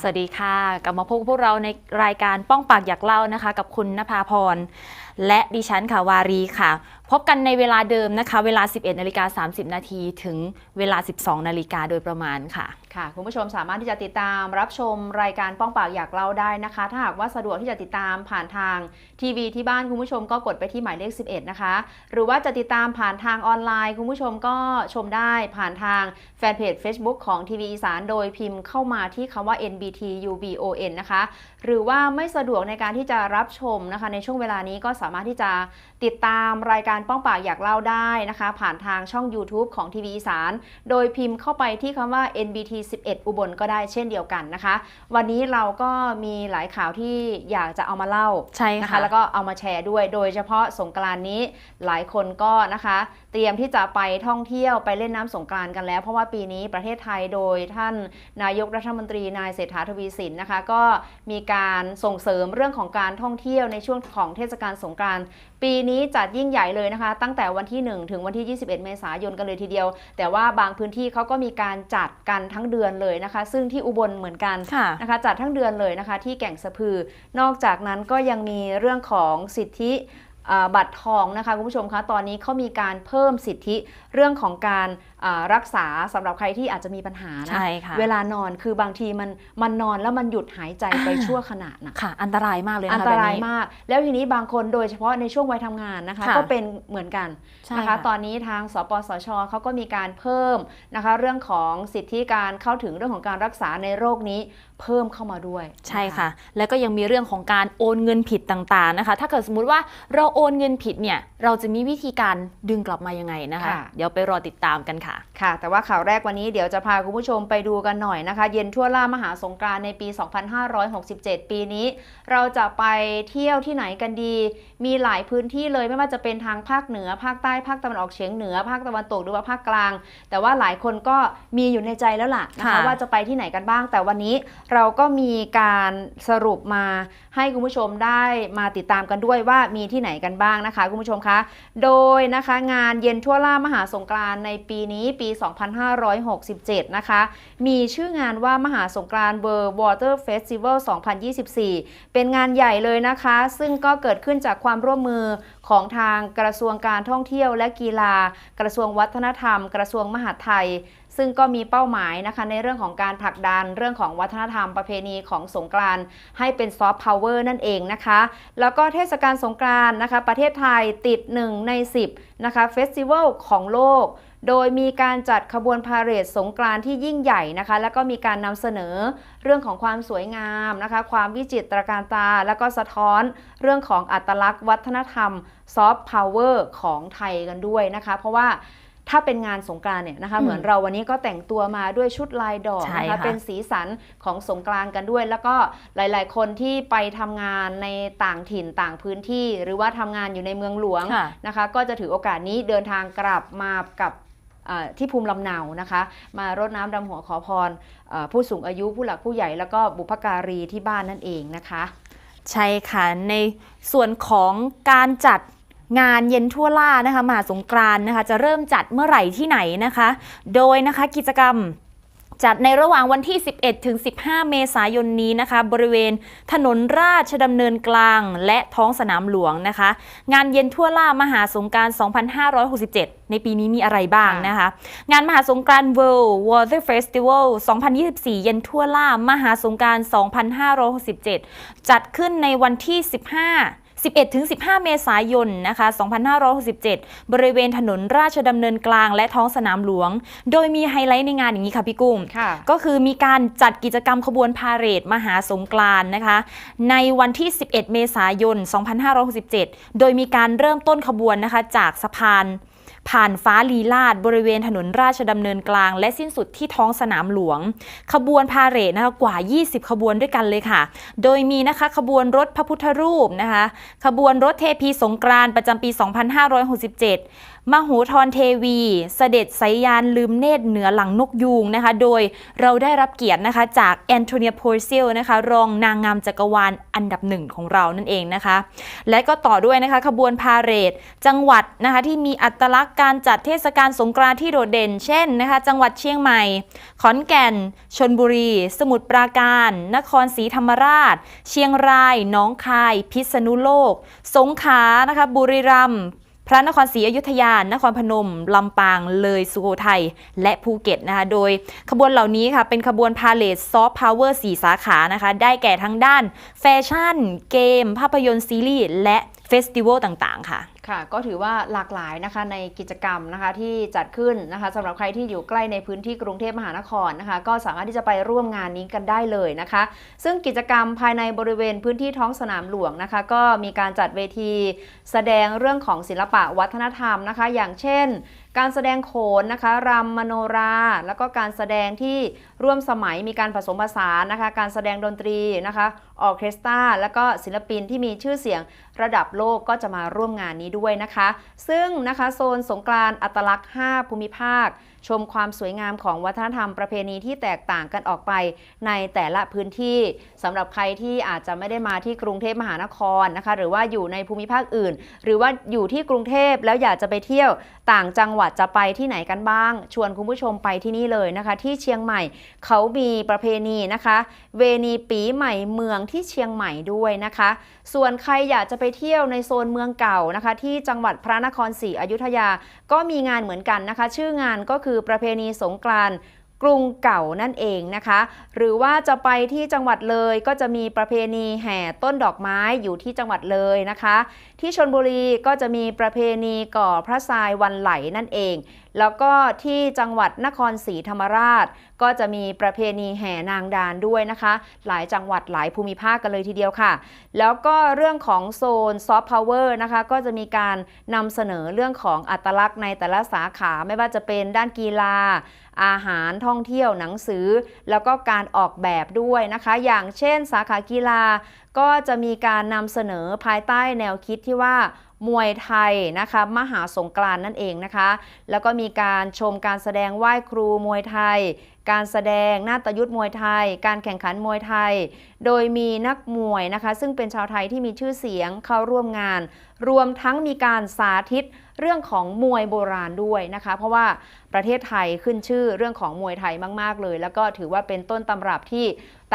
สวัสดีค่ะ กลับมาพบกับพวกเราในรายการป้องปากอยากเล่านะคะ กับคุณนภาพร และดิฉันค่ะวารีค่ะ พบกันในเวลาเดิมนะคะ เวลา 11นาฬิกา30 นาทีถึงเวลา 12นาฬิกาโดยประมาณค่ะค่ะ คุณผู้ชมสามารถที่จะติดตามรับชมรายการป้องปากอยากเล่าได้นะคะ ถ้าหากว่าสะดวกที่จะติดตามผ่านทางทีวีที่บ้านคุณผู้ชมก็กดไปที่หมายเลข 11 นะคะ หรือว่าจะติดตามผ่านทางออนไลน์ คุณผู้ชมก็ชมได้ผ่านทางแฟนเพจ Facebook ของทีวีอีสานโดยพิมพ์เข้ามาที่คำว่า NBT UBON นะคะ หรือว่าไม่สะดวกในการที่จะรับชมนะคะ ในช่วงเวลานี้ก็สามารถที่จะติดตามรายการป้องปากอยากเล่าได้นะคะ ผ่านทางช่อง YouTube ของทีวีอีสานโดยพิมพ์เข้าไปที่คำว่า NBT 11 อุบลก็ได้เช่นเดียวกันนะคะ วันนี้เราก็มีหลายข่าวที่อยากจะเอามาเล่าใช่นะค่ะคะแล้วก็เอามาแชร์ด้วย โดยเฉพาะสงกรานต์นี้หลายคนก็นะคะ เตรียมที่จะไปท่องเที่ยวไปเล่นน้ำสงกรานต์กันแล้ว เพราะว่าปีนี้ประเทศไทยโดยท่านนายกรัฐมนตรีนายเศรษฐาทวีสินนะคะ ก็มีการส่งเสริมเรื่องของการท่องเที่ยวในช่วงของเทศกาลสงกรานต์ปีนี้จัดยิ่งใหญ่เลยนะคะ ตั้งแต่วันที่ 1 ถึงวันที่ 21 เมษายนกันเลยทีเดียว แต่ว่าบางพื้นที่เขาก็มีการจัดกันทั้งเดือนเลยนะคะ ซึ่งที่อุบลเหมือนกันค่ะนะคะจัดทั้งเดือนเลยนะคะ ที่แก่งสะพือ นอกจากนั้นก็ยังมีเรื่องของสิทธิอ่าบัตรทองนะคะคุณผู้ชมคะตอนนี้เขามีการเพิ่มสิทธิเรื่องของการอ่ารักษาสำหรับใครที่อาจจะมีปัญหานะใช่ค่ะเวลานอนคือบางทีมันมันนอนแล้วมันหยุดหายใจไปอ่าชั่วขณะนะค่ะ อันตรายมากเลยอันนะคะตแบบรายนี้มาก แล้วทีนี้บางคนโดยเฉพาะในช่วงวัยทำงานนะคะค่ะก็เป็นเหมือนกันใช่นะคะค่ะตอนนี้ทางสปสชเขาก็มีการเพิ่มนะคะ เรื่องของสิทธิการเข้าถึงเรื่องของการรักษาในโรคนี้เพิ่มเข้ามาด้วย ใช่ค่ะ แล้วก็ยังมีเรื่องของการโอนเงินผิดต่างๆนะคะ ถ้าเกิดสมมุติว่าเราโอนเงินผิดเนี่ยเราจะมีวิธีการดึงกลับมายังไงนะคะค่ะเดี๋ยวไปรอติดตามกันค่ะค่ะ แต่ว่าข่าวแรกวันนี้เดี๋ยวจะพาคุณผู้ชมไปดูกันหน่อยนะคะ เย็นทั่วล่ามหาสงกรานต์ในปี 2567 ปีนี้ เราจะไปเที่ยวที่ไหนกันดี มีหลายพื้นที่เลยไม่ว่าจะเป็นทางภาคเหนือ ภาคใต้ภาคตะวันออกเฉียงเหนือภาคตะวันตกหรือว่าภาคกลาง แต่ว่าหลายคนก็มีอยู่ในใจแล้วล่ะนะคะค่ะว่าจะไปที่ไหนกันบ้าง แต่วันนี้เราก็มีการสรุปมาให้คุณผู้ชมได้มาติดตามกันด้วยว่ามีที่ไหนกันบ้างนะคะคุณผู้ชมคะ โดยนะคะงานเย็นทั่วล่ามหาสงกรานต์ในปีนี้ปี 2567 นะคะ มีชื่องานว่ามหาสงกรานต์ World Water Festival 2024 เป็นงานใหญ่เลยนะคะ ซึ่งก็เกิดขึ้นจากความร่วมมือของทางกระทรวงการท่องเที่ยวและกีฬา กระทรวงวัฒนธรรม กระทรวงมหาดไทยซึ่งก็มีเป้าหมายนะคะในเรื่องของการผลักดันเรื่องของวัฒนธรรมประเพณีของสงกรานต์ให้เป็นซอฟต์พาวเวอร์นั่นเองนะคะ แล้วก็เทศกาลสงกรานต์นะคะ ประเทศไทยติด 1 ใน 10นะคะเฟสติวัลของโลก โดยมีการจัดขบวนพาเหรดสงกรานต์ที่ยิ่งใหญ่นะคะ แล้วก็มีการนำเสนอเรื่องของความสวยงามนะคะ ความวิจิตรการตา แล้วก็สะท้อนเรื่องของอัตลักษณ์วัฒนธรรมซอฟต์พาวเวอร์ของไทยกันด้วยนะคะ เพราะว่าถ้าเป็นงานสงกรานต์เนี่ยนะคะอืมเหมือนเราวันนี้ก็แต่งตัวมาด้วยชุดลายดอกใช่นะคะค่ะเป็นสีสันของสงกรานต์กันด้วย แล้วก็หลาย ๆ คนที่ไปทำงานในต่างถิ่นต่างพื้นที่ หรือว่าทำงานอยู่ในเมืองหลวงค่ะนะคะ ก็จะถือโอกาสนี้เดินทางกลับมากับอ่า ที่ภูมิลำเนานะคะ มารดน้ำดำหัวขอพรอผู้สูงอายุผู้หลักผู้ใหญ่แล้วก็บุพการีที่บ้านนั่นเองนะคะ ใช่ค่ะ ในส่วนของการจัดงานเย็นทั่วล่านะคะมหาสงกรานต์นะคะ จะเริ่มจัดเมื่อไหร่ที่ไหนนะคะ โดยนะคะกิจกรรม จัดในระหว่างวันที่ 11 ถึง 15 เมษายนนี้นะคะ บริเวณถนนราชดำเนินกลางและท้องสนามหลวงนะคะ งานเย็นทั่วล่ามหาสงกราร 2567 ในปีนี้มีอะไรบ้างนะคะ งานมหาสงกรานต์ World Water Festival 2024 เย็นทั่วล่ามหาสงกราร 2567 จัดขึ้นในวันที่ 15 11ถึง15 เมษายนนะคะ 2567 บริเวณถนนราชดำเนินกลางและท้องสนามหลวง โดยมีไฮไลท์ในงานอย่างนี้ค่ะพี่กุ้งค่ะก็คือมีการจัดกิจกรรมขบวนพาเหรดมหาสงกรานต์นะคะ ในวันที่ 11 เมษายน 2567 โดยมีการเริ่มต้นขบวนนะคะจากสะพาน ผ่านฟ้าลีลาดบริเวณถนนราชดำเนินกลาง และสิ้นสุดที่ท้องสนามหลวง ขบวนพาเหรดนะคะกว่า 20 ขบวนด้วยกันเลยค่ะ โดยมีนะคะขบวนรถพระพุทธรูปนะคะ ขบวนรถเทพีสงกรานต์ประจำปี 2567 มโหธรเทวี เสด็จสายยานลืมเนตรเหนือหลังนกยูงนะคะ โดยเราได้รับเกียรตินะคะจากแอนโทเนียโพเซลนะคะ รองนางงามจักรวาลอันดับหนึ่งของเรานั่นเองนะคะ และก็ต่อด้วยนะคะขบวนพาเหรดจังหวัดนะคะที่มีอัตลักษณ์การจัดเทศกาลสงกรานต์ที่โดดเด่น เช่นนะคะ จังหวัดเชียงใหม่ ขอนแก่น ชนบุรี สมุทรปราการ นครศรีธรรมราช เชียงราย น้องคาย พิษณุโลก สงขลานะคะ บุรีรัมย์ พระนครศรีอยุธยา นครพนม ลำปาง เลยสุโขทัย และภูเก็ตนะคะ โดยขบวนเหล่านี้ค่ะ เป็นขบวนพาเลทซอฟต์พาวเวอร์4สาขานะคะ ได้แก่ทั้งด้าน แฟชั่น เกม ภาพยนตร์ซีรีส์ และเฟสติวัลต่างๆ ค่ะ ค่ะก็ถือว่าหลากหลายนะคะในกิจกรรมนะคะที่จัดขึ้นนะคะสำหรับใครที่อยู่ใกล้ในพื้นที่กรุงเทพมหานครนะคะ ก็สามารถที่จะไปร่วมงานนี้กันได้เลยนะคะ ซึ่งกิจกรรมภายในบริเวณพื้นที่ท้องสนามหลวงนะคะ ก็มีการจัดเวที แสดงเรื่องของศิลปะวัฒนธรรมนะคะ อย่างเช่น การแสดงโขนนะคะรำมโนรา แล้วก็การแสดงที่ร่วมสมัยมีการผสมผสานนะคะ การแสดงดนตรีนะคะออเคสตราแล้วก็ศิลปินที่มีชื่อเสียงระดับโลกก็จะมาร่วมงานนี้ด้วยนะคะ ซึ่งนะคะโซนสงกรานต์อัตลักษณ์ 5 ภูมิภาค ชมความสวยงามของวัฒนธรรมประเพณีที่แตกต่างกันออกไปในแต่ละพื้นที่สำหรับใครที่อาจจะไม่ได้มาที่กรุงเทพมหานครนะคะ หรือว่าอยู่ในภูมิภาคอื่น หรือว่าอยู่ที่กรุงเทพแล้วอยากจะไปเที่ยวต่างจังหวัดจะไปที่ไหนกันบ้าง ชวนคุณผู้ชมไปที่นี่เลยนะคะ ที่เชียงใหม่เขามีประเพณีนะคะ เวณีปีใหม่เมืองที่เชียงใหม่ด้วยนะคะ ส่วนใครอยากจะไปเที่ยวในโซนเมืองเก่านะคะ ที่จังหวัดพระนครศรีอยุธยาก็มีงานเหมือนกันนะคะ ชื่องานก็คือประเพณีสงกรานต์กรุงเก่านั่นเองนะคะ หรือว่าจะไปที่จังหวัดเลยก็จะมีประเพณีแห่ต้นดอกไม้อยู่ที่จังหวัดเลยนะคะ ที่ชนบุรีก็จะมีประเพณีก่อพระทรายวันไหลนั่นเอง แล้วก็ที่จังหวัดนครศรีธรรมราช ก็จะมีประเพณีแห่นางดานด้วยนะคะ หลายจังหวัดหลายภูมิภาคกันเลยทีเดียวค่ะ แล้วก็เรื่องของโซนซอฟต์พาวเวอร์นะคะก็จะมีการนำเสนอเรื่องของอัตลักษณ์ในแต่ละสาขาไม่ว่าจะเป็นด้านกีฬา อาหารท่องเที่ยวหนังสือ แล้วก็การออกแบบด้วยนะคะ อย่างเช่นสาขากีฬาก็จะมีการนำเสนอภายใต้แนวคิดที่ว่า มวยไทยนะคะมหาสงกรานนั่นเองนะคะ แล้วก็มีการชมการแสดงไหว้ครูมวยไทย การแสดงนาฏยุทธมวยไทย การแข่งขันมวยไทย โดยมีนักมวยนะคะ ซึ่งเป็นชาวไทยที่มีชื่อเสียงเข้าร่วมงาน รวมทั้งมีการสาธิตเรื่องของมวยโบราณด้วยนะคะ เพราะว่าประเทศไทยขึ้นชื่อเรื่องของมวยไทยมาก ๆ เลย แล้วก็ถือว่าเป็นต้นตำรับที่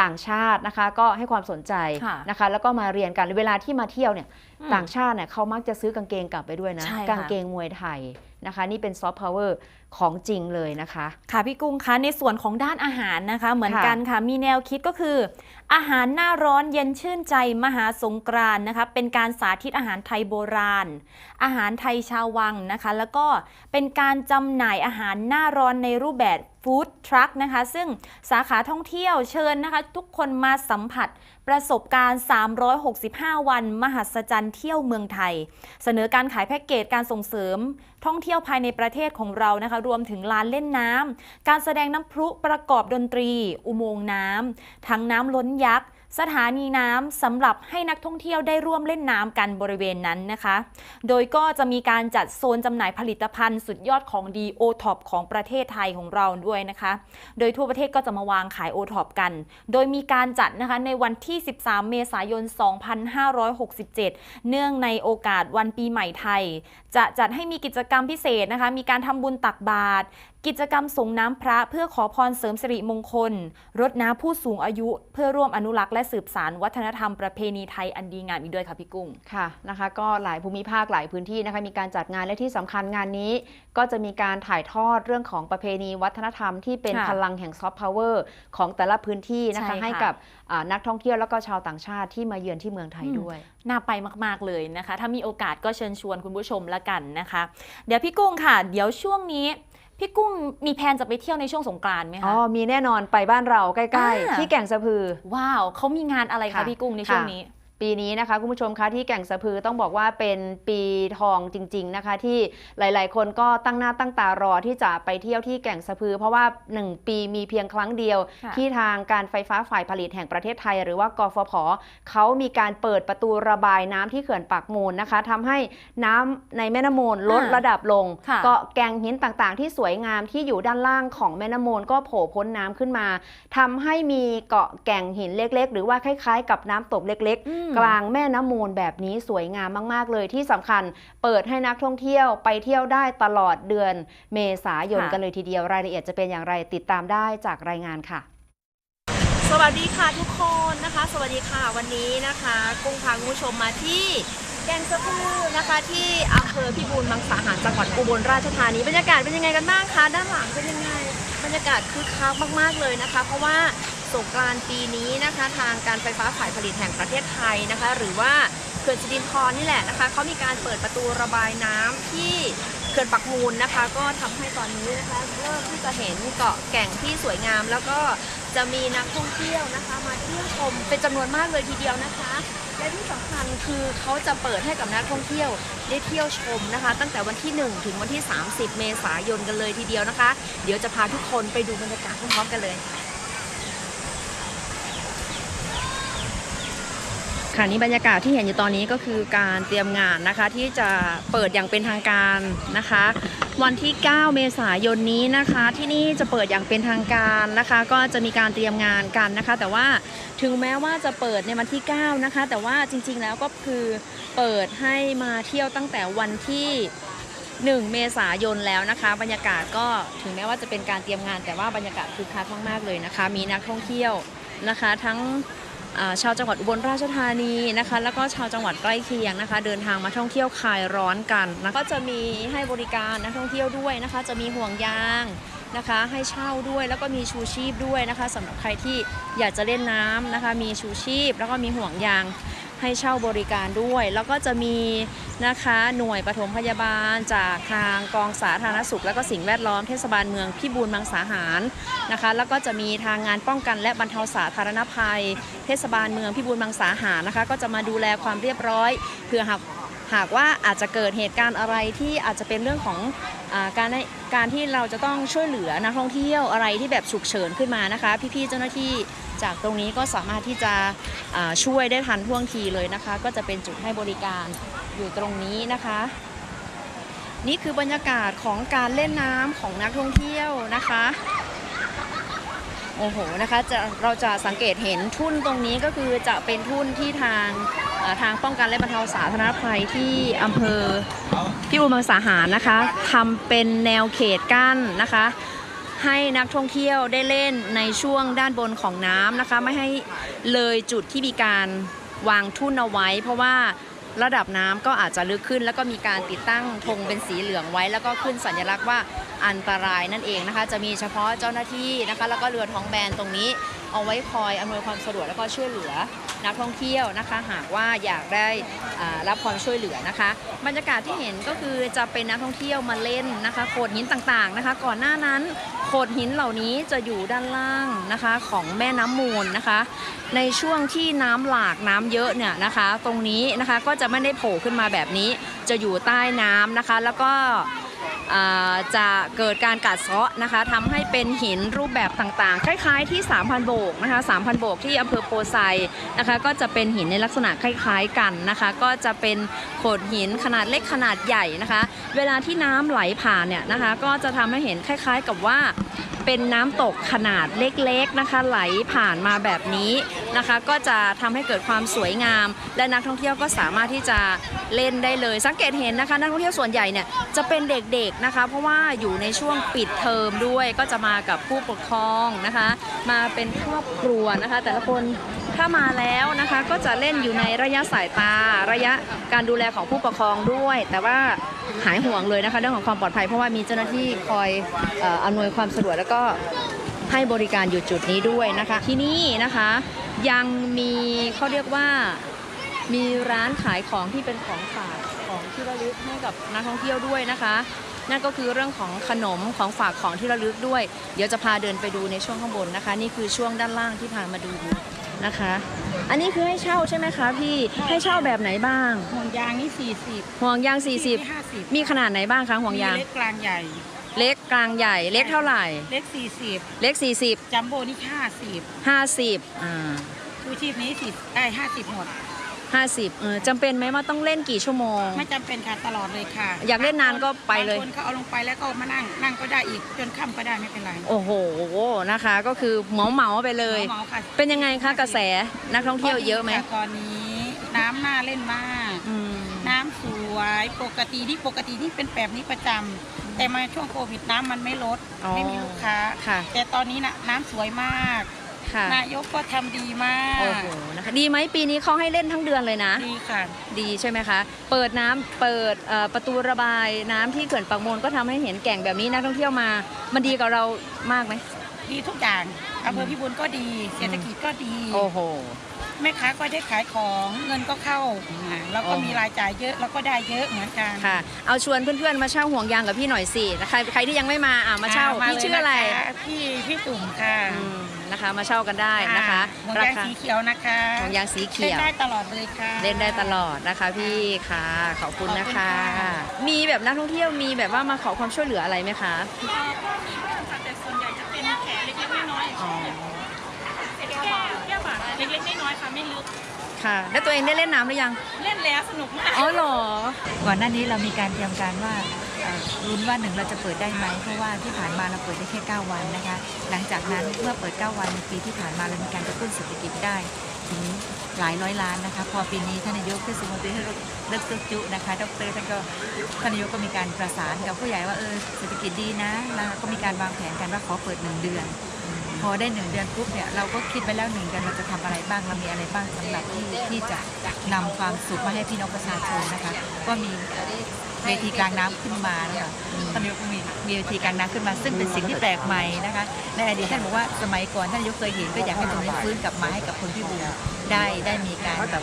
ต่างชาตินะคะ ก็ให้ความสนใจค่ะนะคะ แล้วก็มาเรียนกันเวลาที่มาเที่ยวเนี่ยอืมต่างชาติเนี่ยเขามักจะซื้อกางเกงกลับไปด้วยนะใช่ค่ะกางเกงมวยไทยนะคะ นี่เป็นซอฟต์พาวเวอร์ของจริงเลยนะคะ ค่ะพี่กุ้งคะในส่วนของด้านอาหารนะคะ เหมือนค่ะกันค่ะมีแนวคิดก็คือ อาหารหน้าร้อนเย็นชื่นใจมหาสงกรานต์นะคะ เป็นการสาธิตอาหารไทยโบราณ อาหารไทยชาววังนะคะ แล้วก็เป็นการจำหน่ายอาหารหน้าร้อนในรูปแบบ ฟู้ดทรัคนะคะ ซึ่งสาขาท่องเที่ยวเชิญนะคะ ทุกคนมาสัมผัสประสบการณ์ 365 วัน มหัศจรรย์เที่ยวเมืองไทย เสนอการขายแพ็กเกจการส่งเสริม ท่องเที่ยวภายในประเทศของเรานะคะ รวมถึงลานเล่นน้ำการแสดงน้ำพลุประกอบดนตรี อุโมงค์น้ำทั้งน้ำล้นยักษ์ สถานีน้ำสำหรับให้นักท่องเที่ยวได้ร่วมเล่นน้ำกันบริเวณนั้นนะคะ โดยก็จะมีการจัดโซนจำหน่ายผลิตภัณฑ์สุดยอดของดีโอท็อปของประเทศไทยของเราด้วยนะคะ โดยทั่วประเทศก็จะมาวางขายโอท็อปกัน โดยมีการจัดนะคะในวันที่ 13 เมษายน 2567 เนื่องในโอกาสวันปีใหม่ไทย จะจัดให้มีกิจกรรมพิเศษนะคะ มีการทำบุญตักบาตร กิจกรรมส่งน้ำพระเพื่อขอพรเสริมสิริมงคล รดน้ำผู้สูงอายุ เพื่อร่วมอนุรักษ์และสืบสานวัฒนธรรมประเพณีไทยอันดีงามอีกด้วยค่ะพี่กุ้ง ค่ะนะคะก็หลายภูมิภาคหลายพื้นที่นะคะมีการจัดงานและที่สำคัญงานนี้ ก็จะมีการถ่ายทอดเรื่องของประเพณีวัฒนธรรมที่เป็นค่ะพลังแห่งซอฟต์พาวเวอร์ของแต่ละพื้นที่นะคะใช่ค่ะให้กับอ่านักท่องเที่ยวแล้วก็ชาวต่างชาติที่มาเยือนที่เมืองไทยอืมด้วย น่าไปมาก ๆ เลยนะคะ ถ้ามีโอกาสก็เชิญชวนคุณผู้ชมละกันนะคะ เดี๋ยวพี่กุ้งค่ะ เดี๋ยวช่วงนี้ พี่กุ้งมีแผนจะไปเที่ยวในช่วงสงกรานต์ไหมอ๋อคะมีแน่นอนไปบ้านเราใกล้อ่าๆที่แก่งสะพือ ว้าวเขามีงานอะไรคะค่ะพี่กุ้งในช่วงค่ะนี้ ปีนี้นะคะคุณผู้ชมคะที่แก่งสะพือต้องบอกว่าเป็นปีทองจริง ๆนะคะ ที่หลาย ๆ คนก็ตั้งหน้าตั้งตารอที่จะไปเที่ยวที่แก่งสะพือ เพราะว่า 1 ปีมีเพียงครั้งเดียวค่ะที่ทางการไฟฟ้าฝ่ายผลิตแห่งประเทศไทย หรือว่ากฟผเขามีการเปิดประตูระบายน้ำที่เขื่อนปากมูลนะคะทำให้น้ำในแม่น้ำมูลลดอ่าระดับลงค่ะเกาะแกงหินต่างๆ ที่สวยงามที่อยู่ด้านล่างของแม่น้ำมูลก็โผล่พ้นน้ำขึ้นมาทำให้มีเกาะแก่งหินเล็ก ๆ หรือว่าคล้าย ๆ กับน้ำตกเล็กอืมๆกลางแม่น้ำมูลแบบนี้สวยงามมากๆ เลยที่สำคัญเปิดให้นักท่องเที่ยวไปเที่ยวได้ตลอดเดือนเมษายนค่ะกันเลยทีเดียวรายละเอียดจะเป็นอย่างไรติดตามได้จากรายงานค่ะสวัสดีค่ะทุกคนนะคะ สวัสดีค่ะวันนี้นะคะ กุ้งพาคุณผู้ชมมาที่แกงสะพูนะคะที่อำเภอพิบูลมังสาหารจังหวัดอุบลราชธานีบรรยากาศเป็นยังไงกันบ้างคะด้านหลังเป็นยังไง บรรยากาศคึกคักมากๆเลยนะคะ เพราะว่า สงกรานต์ปีนี้นะคะ ทางการไฟฟ้าฝ่ายผลิตแห่งประเทศไทยนะคะ หรือว่าเขื่อนสิรินธรนี่แหละนะคะเขามีการเปิดประตูระบายน้ำที่เขื่อนปักมูลนะคะ ก็ทำให้ตอนนี้นะคะเริ่มที่จะเห็นเกาะแก่งที่สวยงาม แล้วก็จะมีนักท่องเที่ยวนะคะ มาเที่ยวชมเป็นจำนวนมากเลยทีเดียวนะคะ และที่สำคัญคือเขาจะเปิดให้กับนักท่องเที่ยวได้เที่ยวชมนะคะ ตั้งแต่วันที่ 1 ถึงวันที่ 30 เมษายนกันเลยทีเดียวนะคะ เดี๋ยวจะพาทุกคนไปดูบรรยากาศพร้อมๆกันเลย ค่ะนี่บรรยากาศที่เห็นอยู่ตอนนี้ก็คือการเตรียมงานนะคะที่จะเปิดอย่างเป็นทางการนะคะ วันที่ 9 เมษายนนี้นะคะ ที่นี่จะเปิดอย่างเป็นทางการนะคะ ก็จะมีการเตรียมงานกันนะคะ แต่ว่าถึงแม้ว่าจะเปิดในวันที่ 9 นะคะ แต่ว่าจริงๆแล้วก็คือเปิดให้มาเที่ยวตั้งแต่วันที่1เมษายนแล้วนะคะ บรรยากาศก็ถึงแม้ว่าจะเป็นการเตรียมงาน แต่ว่าบรรยากาศคึกคักมากๆเลยนะคะ มีนักท่องเที่ยวนะคะ ทั้ง ชาวจังหวัดอุบลราชธานีนะคะ แล้วก็ชาวจังหวัดใกล้เคียงนะคะ เดินทางมาท่องเที่ยวคลายร้อนกันนะก็จะมีให้บริการนักท่องเที่ยวด้วยนะคะ จะมีห่วงยางนะคะ ให้เช่าด้วยแล้วก็มีชูชีพด้วยนะคะสำหรับใครที่อยากจะเล่นน้ำนะคะ มีชูชีพแล้วก็มีห่วงยาง ให้เช่าบริการด้วย แล้วก็จะมีนะคะหน่วยปฐมพยาบาลจากทางกองสาธารณสุข และก็สิ่งแวดล้อมเทศบาลเมืองพิบูลมังสาหารนะคะ แล้วก็จะมีทางงานป้องกันและบรรเทาสาธารณภัย เทศบาลเมืองพิบูลมังสาหารนะคะ ก็จะมาดูแลความเรียบร้อยเพื่อหาก หากว่าอาจจะเกิดเหตุการณ์อะไรที่อาจจะเป็นเรื่องของอการการที่เราจะต้องช่วยเหลือนักท่องเที่ยวอะไรที่แบบฉุกเฉินขึ้นมานะคะ พี่ๆเจ้าหน้าที่จากตรงนี้ก็สามารถที่จะช่วยได้ทันท่วงทีเลยนะคะ ก็จะเป็นจุดให้บริการอยู่ตรงนี้นะคะ นี่คือบรรยากาศของการเล่นน้ำของนักท่องเที่ยวนะคะ โอ้โหนะคะจะเราจะสังเกตเห็นทุ่นตรงนี้ก็คือจะเป็นทุ่นที่ทางทางป้องกันและบรรเทาสาธารณภัยที่อำเภอพิบูลมังสาหารนะคะทำเป็นแนวเขตกั้นนะคะ ให้นักท่องเที่ยวได้เล่นในช่วงด้านบนของน้ำนะคะ ไม่ให้เลยจุดที่มีการวางทุ่นเอาไว้ เพราะว่า ระดับน้ำก็อาจจะลึกขึ้น แล้วก็มีการติดตั้งธงเป็นสีเหลืองไว้ แล้วก็ขึ้นสัญลักษณ์ว่าอันตรายนั่นเองนะคะ จะมีเฉพาะเจ้าหน้าที่นะคะ แล้วก็เรือท้องแบนตรงนี้ เอาไว้คอยอำนวยความสะดวกแล้วก็ช่วยเหลือนักท่องเที่ยวนะคะ หากว่าอยากได้รับความช่วยเหลือนะคะ บรรยากาศที่เห็นก็คือจะเป็นนักท่องเที่ยวมาเล่นนะคะโขดหินต่างๆนะคะ ก่อนหน้านั้นโขดหินเหล่านี้จะอยู่ด้านล่างนะคะของแม่น้ำมูลนะคะ ในช่วงที่น้ำหลากน้ำเยอะเนี่ยนะคะ ตรงนี้นะคะก็จะไม่ได้โผล่ขึ้นมาแบบนี้จะอยู่ใต้น้ำนะคะ แล้วก็ จะเกิดการกัดเซาะนะคะทำให้เป็นหินรูปแบบต่างๆ คล้ายๆที่ 3,000 โบกนะคะ 3,000 โบกที่อำเภอโพไซนะคะก็จะเป็นหินในลักษณะคล้ายๆกันนะคะ ก็จะเป็นโขดหินขนาดเล็กขนาดใหญ่นะคะ เวลาที่น้ำไหลผ่านเนี่ยนะคะ ก็จะทำให้เห็นคล้าย ๆกับว่าเป็นน้ำตกขนาดเล็กๆนะคะ ไหลผ่านมาแบบนี้นะคะ ก็จะทำให้เกิดความสวยงาม และนักท่องเที่ยวก็สามารถที่จะเล่นได้เลย สังเกตเห็นนะคะ นักท่องเที่ยวส่วนใหญ่เนี่ยจะเป็นเด็กๆนะคะ เพราะว่าอยู่ในช่วงปิดเทอมด้วยก็จะมากับผู้ปกครองนะคะ มาเป็นครอบครัวนะคะ แต่ละคนถ้ามาแล้วนะคะก็จะเล่นอยู่ในระยะสายตา ระยะการดูแลของผู้ปกครองด้วย แต่ว่าหายห่วงเลยนะคะ เรื่องของความปลอดภัยเพราะว่ามีเจ้าหน้าที่คอยอำนวยความสะดวกแล้วก็ให้บริการอยู่จุดนี้ด้วยนะคะ ที่นี่นะคะยังมีเขาเรียกว่ามีร้านขายของที่เป็นของฝากของที่ระลึกให้กับนักท่องเที่ยวด้วยนะคะ นั่นก็คือเรื่องของขนมของฝากของที่ระลึกด้วย เดี๋ยวจะพาเดินไปดูในช่วงข้างบนนะคะ นี่คือช่วงด้านล่างที่พามาดูนะคะ อันนี้คือให้เช่าใช่ไหมคะพี่ให้เช่าแบบไหนบ้าง ห่วงยางนี่สี่สิบห่วงยางห้าสิบ40มีขนาดไหนบ้างคะห่วงยาง เล็กกลางใหญ่ เล็กกลางใหญ่เล็กเท่าไหร่ เล็กสี่สิบเล็ก 40 จัมโบ้นี่ห้าสิบ50อ่าชูชีพนี้สิบไอ้ห้าสิบหมด 50เออจำเป็นไหมว่าต้องเล่นกี่ชั่วโมง ไม่จำเป็นค่ะตลอดเลยค่ะอยากเล่นนานก็ไปเลย บางคนเขาเอาลงไปแล้วก็มานั่งนั่งก็ได้อีกจนค่ำก็ได้ไม่เป็นไรโอ้โหนะคะ ก็คือเหมาเหมาๆไปเลย หมอค่ะเป็นยังไงคะกระแสนักท่องเที่ยวเยอะไหมตอนนี้น้ำน่าเล่นมาก อืม น้ำสวยปกติที่ปกติที่เป็นแบบนี้ประจำแต่มาช่วงโควิดน้ำมันไม่ลดอ๋อ ไม่มีลูกค้า ค่ะ แต่ตอนนี้นะน้ำสวยมาก ค่ะนายกก็ทำดีมากโอ้โหนะคะดีไหมปีนี้เขาให้เล่นทั้งเดือนเลยนะ ดีค่ะ ดีใช่ไหมคะ เปิดน้ำเปิดเอ่อประตูระบายน้ำที่เขื่อนปากมูลก็ทำให้เห็นแก่งแบบนี้นักท่องเที่ยวมา มันดีกับเรามากไหม ดีทุกอย่างอำเภอพิบูลก็ดี เศรษฐกิจก็ดี โอ้โห แม่ค้าก็ได้ขายของเงินก็เข้าอ่าแล้วก็โอ้มีรายจ่ายเยอะแล้วก็ได้เยอะเหมือนกัน ค่ะ เอาชวนเพื่อนๆมาเช่าห่วงยางกับพี่หน่อยสิใครใครที่ยังไม่มาอะมาเช่าอ่พี่ลยชื่ออะไรนคพี่พี่ตุ่มค่ะ อืม นะคะ มาเช่ากันได้นะคะห่วงรายางคาสีเขียวนะคะห่วงยางสีเล่เขีนยวได้ตลอดเลยค่ะเล่นได้ตลอดนะคะพี่ค่ะขอบคุณนะขอบคุณคะค่ะมีแบบนักท่องเที่ยวมีแบบว่ามาขอความช่วยเหลืออะไรไหมคะแต่ส่วนใหญ่จะเป็นแผลเล็กๆน้อยอ๋อๆแก้วแก้วบาดเล็กๆน้อยๆค่ะไม่ลึกค่ะแล้วตัวเองได้เล่นน้ำหรือยัง เล่นแล้วสนุกมาก อ๋อเหรอ ก่อนหน้านี้เรามีการเตรียมการว่าเอ่อ ลุ้นว่าหนึ่งเราจะเปิดได้ไหมเพราะว่าที่ผ่านมาเราเปิดได้แค่ 9 วันนะคะ หลังจากนั้นเมื่อเปิด 9 วันในปีที่ผ่านมาเรามีการกระตุ้นเศรษฐกิจได้ถึงหลายร้อยล้านนะคะ พอปีนี้ท่านนายกเทศมนตรีให้เลิกจุจุนะคะดรท่านก็ท่านนายกก็มีการประสานกับผู้ใหญ่ว่าเออเศรษฐกิจดีนะแล้วก็มีการวางแผนกันว่าขอเปิดหนึ่งเดือนพอได้หนึ่งเดือนปุ๊บเนี่ยเราก็คิดไปแล้วหนึ่งเดือนเราจะทำอะไรบ้างเรามีอะไรบ้างสำหรับที่ที่จะนำความสุขมาให้พี่น้องประชาชนนะคะ ก็มี เวทีกลางน้ำขึ้นมานะคะท่านนายกก็มีมีเวทีกลางน้ำขึ้นมา ซึ่งเป็นสิ่งที่แปลกใหม่นะคะในอดีตท่านบอกว่าสมัยก่อนท่านนายกเคยเห็นก็อยากให้ตรงนี้ฟื้นกลับมาให้กับคนพี่บูรณ์ได้ได้มีการแบบ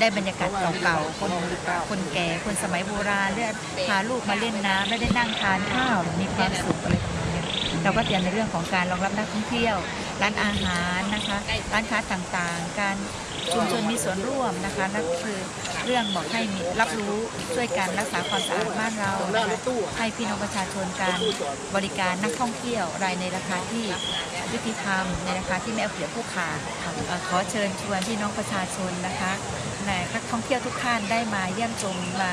ได้บรรยากาศเก่าๆคนคนแก่คนสมัยโบราณได้พาลูกมาเล่นน้ำและได้นั่งทานข้าวมีความสุขอะไรประมาณเนี้ยเราก็เตรียมในเรื่องของการรองรับนักท่องเที่ยว ร้านอาหารนะคะ ร้านค้าต่างๆ การ ชุมชนมีส่วนร่วมนะคะนั่นคือเรื่องบอกให้มีรับรู้ช่วยกันรักษาความสะอาดบ้านเรานะคะให้พี่น้องประชาชนการบริการนักท่องเที่ยวรายในราคาที่ยุติธรรมในราคาที่ไม่เอาเปรียบผู้ค้าขอเชิญชวนพี่น้องประชาชนนะคะนักท่องเที่ยวทุกท่านได้มาเยี่ยมชมมา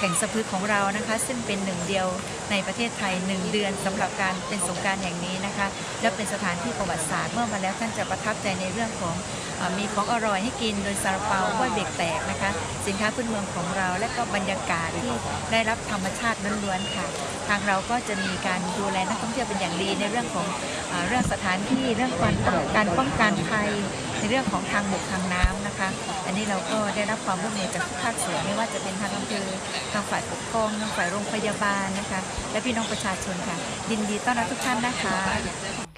แห่งสะพึกของเรานะคะ ซึ่งเป็นหนึ่งเดียวในประเทศไทยหนึ่งเดือนสำหรับการเป็นสงการแห่งนี้นะคะ และเป็นสถานที่ประวัติศาสตร์เมื่อมาแล้วท่านจะประทับใจในเรื่องของอมีของอร่อยให้กินโดยซาลาเปาว้วยเบรกแตกนะคะ สินค้าพื้นเมืองของเราและก็บรรยากาศที่ได้รับธรรมชาติล้วนๆค่ะ ทางเราก็จะมีการดูแลนักท่องเที่ยวเป็นอย่างดีในเรื่องของเอเรื่องสถานที่เรื่องการการป้องกันภัยในเรื่องของทางบกทางน้ำนะคะ อันนี้เราก็ได้รับความร่วมมือจากทุกภาคส่วนไม่ว่าจะเป็นทางอำเภอทางฝ่ายปกครองทางฝ่ายโรงพยาบาลนะคะ และพี่น้องประชาชนค่ะยินดีต้อนรับทุกท่านนะคะ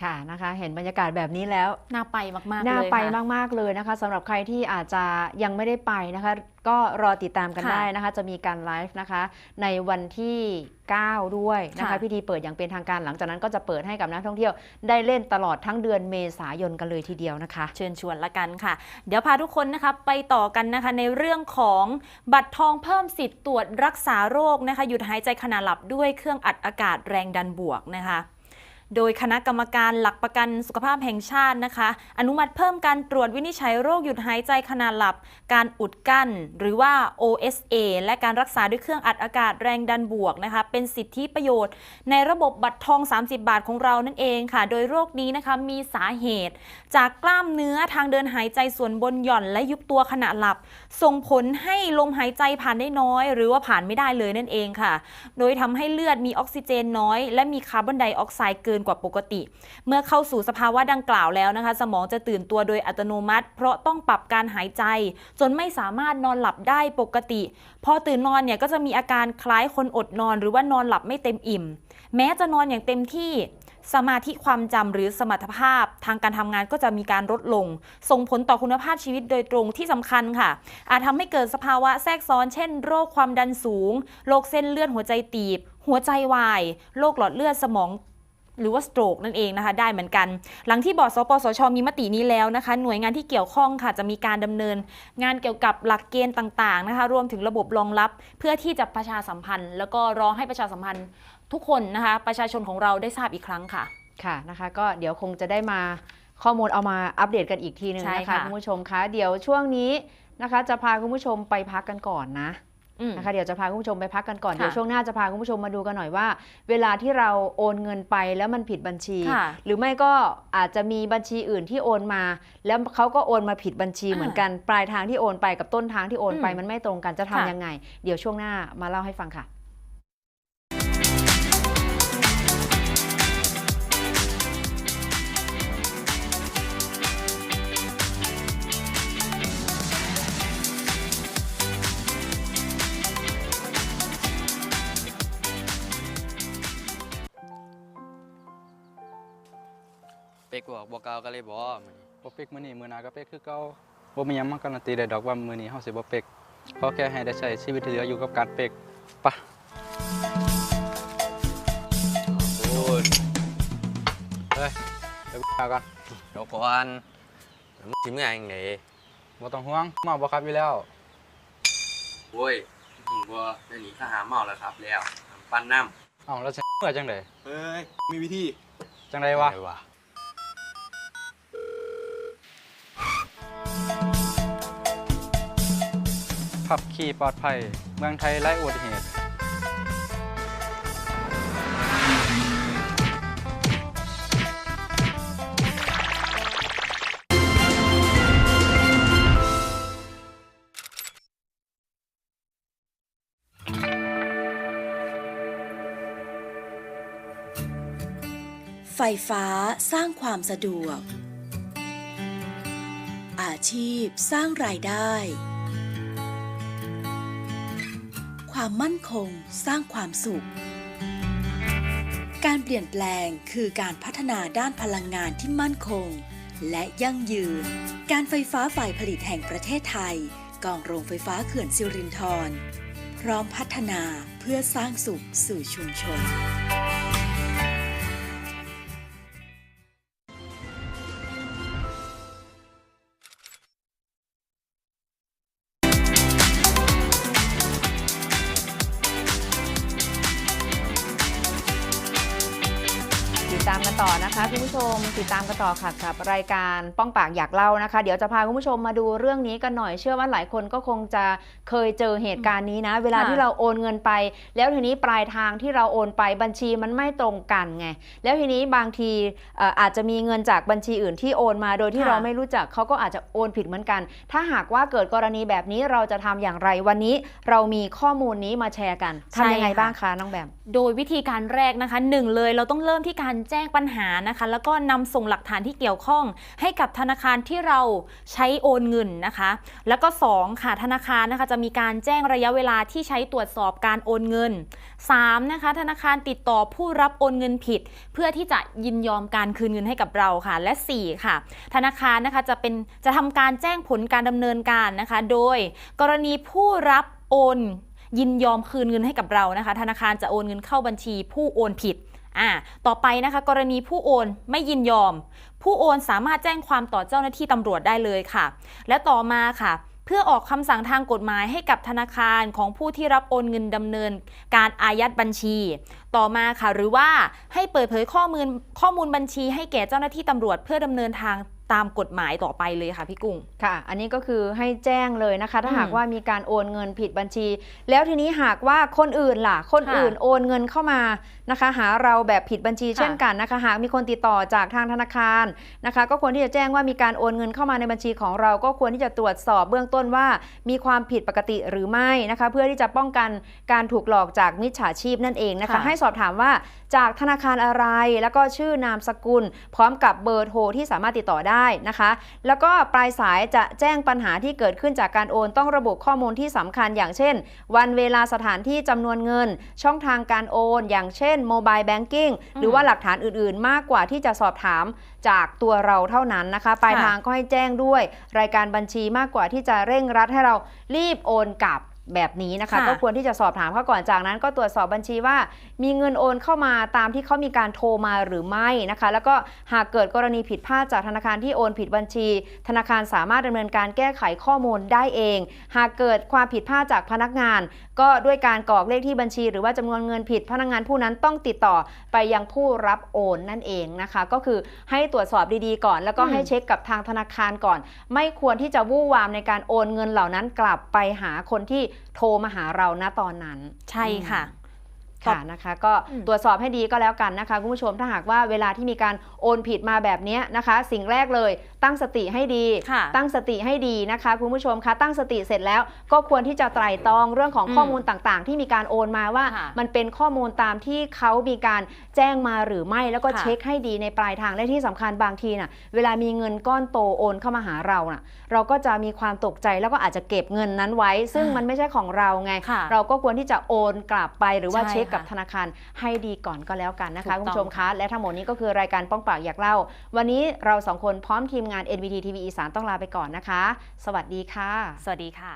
ค่ะนะคะ เห็นบรรยากาศแบบนี้แล้วน่าไปมากๆน่าเลยไปค่ะมากๆเลยนะคะสำหรับใครที่อาจจะยังไม่ได้ไปนะคะ ก็รอติดตามกันค่ะได้นะคะ จะมีการไลฟ์นะคะ ในวันที่ 9 ด้วยนะคะค่ะพิธีเปิดอย่างเป็นทางการหลังจากนั้นก็จะเปิดให้กับนักท่องเที่ยว ได้เล่นตลอดทั้งเดือนเมษายนกันเลยทีเดียวนะคะ เชิญชวนละกันค่ะ เดี๋ยวพาทุกคนนะคะไปต่อกันนะคะในเรื่องของบัตรทองเพิ่มสิทธิ์ตรวจรักษาโรคนะคะหยุดหายใจขณะหลับด้วยเครื่องอัดอากาศแรงดันบวกนะคะ โดยคณะกรรมการหลักประกันสุขภาพแห่งชาตินะคะ อนุมัติเพิ่มการตรวจวินิจฉัยโรคหยุดหายใจขณะหลับ การอุดกั้น หรือว่า OSA และการรักษาด้วยเครื่องอัดอากาศแรงดันบวกนะคะ เป็นสิทธิประโยชน์ ในระบบบัตรทอง 30 บาทของเรานั่นเองค่ะ โดยโรคนี้นะคะมีสาเหตุ จากกล้ามเนื้อทางเดินหายใจส่วนบนหย่อนและยุบตัวขณะหลับ ส่งผลให้ลมหายใจผ่านได้น้อย หรือว่าผ่านไม่ได้เลยนั่นเองค่ะ โดยทำให้เลือดมีออกซิเจนน้อย และมีคาร์บอนไดออกไซด์เกินกว่าปกติ เมื่อเข้าสู่สภาวะดังกล่าวแล้วนะคะ สมองจะตื่นตัวโดยอัตโนมัติ เพราะต้องปรับการหายใจ จนไม่สามารถนอนหลับได้ปกติ พอตื่นนอนเนี่ยก็จะมีอาการคล้ายคนอดนอน หรือว่านอนหลับไม่เต็มอิ่ม แม้จะนอนอย่างเต็มที่สมาธิความจำหรือสมรรถภาพ ทางการทำงานก็จะมีการลดลง ส่งผลต่อคุณภาพชีวิตโดยตรงที่สำคัญค่ะ อาจทำให้เกิดสภาวะแทรกซ้อน เช่น โรคความดันสูง โรคเส้นเลือดหัวใจตีบ หัวใจวาย โรคหลอดเลือดสมอง หรือว่า stroke นั่นเองนะคะได้เหมือนกัน หลังที่บอร์ดสปสช มีมตินี้แล้วนะคะ หน่วยงานที่เกี่ยวข้องค่ะจะมีการดำเนิน งานเกี่ยวกับหลักเกณฑ์ต่างๆนะคะ รวมถึงระบบรองรับเพื่อที่จะประชาสัมพันธ์ แล้วก็รอให้ประชาสัมพันธ์ทุกคนนะคะ ประชาชนของเราได้ทราบอีกครั้งค่ะค่ะนะคะ ก็เดี๋ยวคงจะได้มาข้อมูลเอามาอัปเดตกันอีกทีหนึ่งใช่นะคะค่ะคุณผู้ชมคะเดี๋ยวช่วงนี้นะคะ จะพาคุณผู้ชมไปพักกันก่อนนะอืม นะคะเดี๋ยวจะพาคุณผู้ชมไปพักกันก่อนค่ะเดี๋ยวช่วงหน้าจะพาคุณผู้ชมมาดูกันหน่อยว่า เวลาที่เราโอนเงินไปแล้วมันผิดบัญชีค่ะหรือไม่ก็อาจจะมีบัญชีอื่นที่โอนมา แล้วเขาก็โอนมาผิดบัญชีอ่าเหมือนกันปลายทางที่โอนไปกับต้นทางที่โอนไปอืมมันไม่ตรงกันจะทำค่ะยังไง เดี๋ยวช่วงหน้ามาเล่าให้ฟังค่ะ เป็กบอกบอกเกล่าวก็เลยบอกมันบ่เป็กมื้อนี้มื้อหน้าก็เป็กคือเก่าบ่มีหยังมาการันตีได้ดอกว่ามื้อนี้เฮาสิบ่เป็กขอแค่ให้ได้ใช้ชีวิตที่เหลืออยู่กับการเป็กปะโอ้ยเฮ้ยไปบุกกันก่อนเดี๋ยวก่อนมึงสิเมื่อยังไงบ่ต้องห่วงเมาบ่ครับอยู่แล้วโอ้ยมึงว่าเดี๋ยวนี้ข้าหาเมาแล้วครับแล้วปั้นน้ำเอ้าแล้วสิเมื่อจังได๋เฮ้ย มีวิธีจังไดวะอะไรวะ ขับขี่ปลอดภัย เมืองไทยไร้อุบัติเหตุ ไฟฟ้าสร้างความสะดวก อาชีพสร้างรายได้ ความมั่นคง สร้างความสุข การเปลี่ยนแปลงคือการพัฒนาด้านพลังงานที่มั่นคง และยั่งยืน การไฟฟ้าฝ่ายผลิตแห่งประเทศไทย กองโรงไฟฟ้าเขื่อนสิรินธรพร้อมพัฒนาเพื่อสร้างสุขสู่ชุมชน ติดตามกันต่อค่ะกับรายการป้องปากอยากเล่านะคะ เดี๋ยวจะพาคุณผู้ชมมาดูเรื่องนี้กันหน่อยเชื่อว่าหลายคนก็คงจะเคยเจอเหตุการณ์นี้นะ เวลาค่ะที่เราโอนเงินไป แล้วทีนี้ปลายทางที่เราโอนไปบัญชีมันไม่ตรงกันไงแล้วทีนี้บางทีเอ่ออาจจะมีเงินจากบัญชีอื่นที่โอนมาโดยที่ค่ะเราไม่รู้จักเขาก็อาจจะโอนผิดเหมือนกัน ถ้าหากว่าเกิดกรณีแบบนี้เราจะทำอย่างไรวันนี้ เรามีข้อมูลนี้มาแชร์กันทำยังไงบ้างคะน้องแบมโดยวิธีการแรกนะคะหนึ่งเลยเราต้องเริ่มที่การแจ้งปัญหานะคะ แล้วก็นำส่งหลักฐานที่เกี่ยวข้อง ให้กับธนาคารที่เราใช้โอนเงินนะคะ แล้วก็สองค่ะธนาคารนะคะจะมีการแจ้งระยะเวลาที่ใช้ตรวจสอบการโอนเงินสามนะคะ ธนาคารติดต่อผู้รับโอนเงินผิด เพื่อที่จะยินยอมการคืนเงินให้กับเราค่ะ และสี่ค่ะ ธนาคารนะคะจะเป็นจะทำการแจ้งผลการดำเนินการนะคะ โดยกรณีผู้รับโอนยินยอมคืนเงินให้กับเรานะคะ ธนาคารจะโอนเงินเข้าบัญชีผู้โอนผิด อ่าต่อไปนะคะ กรณีผู้โอนไม่ยินยอม ผู้โอนสามารถแจ้งความต่อเจ้าหน้าที่ตำรวจได้เลยค่ะ และต่อมาค่ะเพื่อออกคำสั่งทางกฎหมายให้กับธนาคารของผู้ที่รับโอนเงินดำเนิน การอายัดบัญชี ต่อมาค่ะ หรือว่าให้เปิดเผยข้อมูลข้อมูลบัญชี ให้แก่เจ้าหน้าที่ตำรวจเพื่อดำเนินทางตามกฎหมายต่อไปเลยค่ะพี่กุ้งค่ะ อันนี้ก็คือให้แจ้งเลยนะคะ ถ้าอืมหากว่ามีการโอนเงินผิดบัญชี แล้วทีนี้หากว่าคนอื่นล่ะ คนค่ะอื่นโอนเงินเข้ามานะคะ หาเราแบบผิดบัญชีค่ะเช่นกันนะคะ หากมีคนติดต่อจากทางธนาคารนะคะ ก็ควรที่จะแจ้งว่ามีการโอนเงินเข้ามาในบัญชีของเรา ก็ควรที่จะตรวจสอบเบื้องต้นว่า มีความผิดปกติหรือไม่นะคะ เพื่อที่จะป้องกันการถูกหลอกจากมิจฉาชีพนั่นเองนะคะค่ะให้สอบถามว่าจากธนาคารอะไร แล้วก็ชื่อนามสกุล พร้อมกับเบอร์โทรที่สามารถติดต่อได้นะคะ แล้วก็ปลายสายจะแจ้งปัญหาที่เกิดขึ้นจากการโอนต้องระบุข้อมูลที่สำคัญอย่างเช่น วันเวลาสถานที่จำนวนเงิน ช่องทางการโอน อย่างเช่นโมบายแบงกิ้งหรือว่าหลักฐานอื่นๆ มากกว่าที่จะสอบถามจากตัวเราเท่านั้นนะคะปลายทางก็ให้แจ้งด้วย รายการบัญชีมากกว่าที่จะเร่งรัดให้เรารีบโอนกลับแบบนี้นะคะค่ะก็ควรที่จะสอบถามเขาก่อนจากนั้น ก็ตรวจสอบบัญชีว่า มีเงินโอนเข้ามาตามที่เขามีการโทรมาหรือไม่นะคะ แล้วก็หากเกิดกรณีผิดพลาดจากธนาคารที่โอนผิดบัญชี ธนาคารสามารถดำเนินการแก้ไขข้อมูลได้เอง หากเกิดความผิดพลาดจากพนักงานก็ด้วยการกรอกเลขที่บัญชี หรือว่าจำนวนเงินผิด พนักงานผู้นั้นต้องติดต่อไปยังผู้รับโอนนั่นเองนะคะ ก็คือให้ตรวจสอบดีๆก่อน แล้วก็ให้เช็คกับทางธนาคารก่อน ไม่ควรที่จะวู่วามในการโอนเงินเหล่านั้นกลับไปหาคนที่โทรมาหาเราณตอนนั้น ใช่ค่ะ ค่ะนะคะก็อืมตรวจสอบให้ดีก็แล้วกันนะคะคุณผู้ชมถ้าหากว่าเวลาที่มีการโอนผิดมาแบบเนี้ยนะคะ สิ่งแรกเลยตั้งสติให้ดีค่ะตั้งสติให้ดีนะคะ คุณผู้ชมคะตั้งสติเสร็จแล้ว ก็ควรที่จะไตร่ตรองเรื่องของอืมข้อมูลต่างๆ ที่มีการโอนมาว่าค่ะมันเป็นข้อมูลตามที่เขามีการแจ้งมาหรือไม่แล้วก็ค่ะเช็คให้ดีในปลายทางและที่สำคัญบางทีน่ะเวลามีเงินก้อนโตโอนเข้ามาหาเราน่ะเราก็จะมีความตกใจแล้วก็อาจจะเก็บเงินนั้นไว้ ซึ่งอ่ามัมันไม่ใช่ของเราไงค่ะเราก็ควรที่จะโอนกลับไปหรือว่าใช่เช็คกับค่ะธนาคารให้ดีก่อนก็แล้วกันนะคะถูกต้องคุณผู้ชมคะและทั้งหมดนี้ก็คือรายการป้องปากอยากเล่า วันนี้เราสองคนพร้อมทีมงาน NVT TV อีสานต้องลาไปก่อนนะคะ สวัสดีค่ะ สวัสดีค่ะ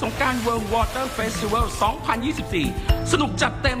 สงการ World Water Festival 2024 สนุกจัดเต็ม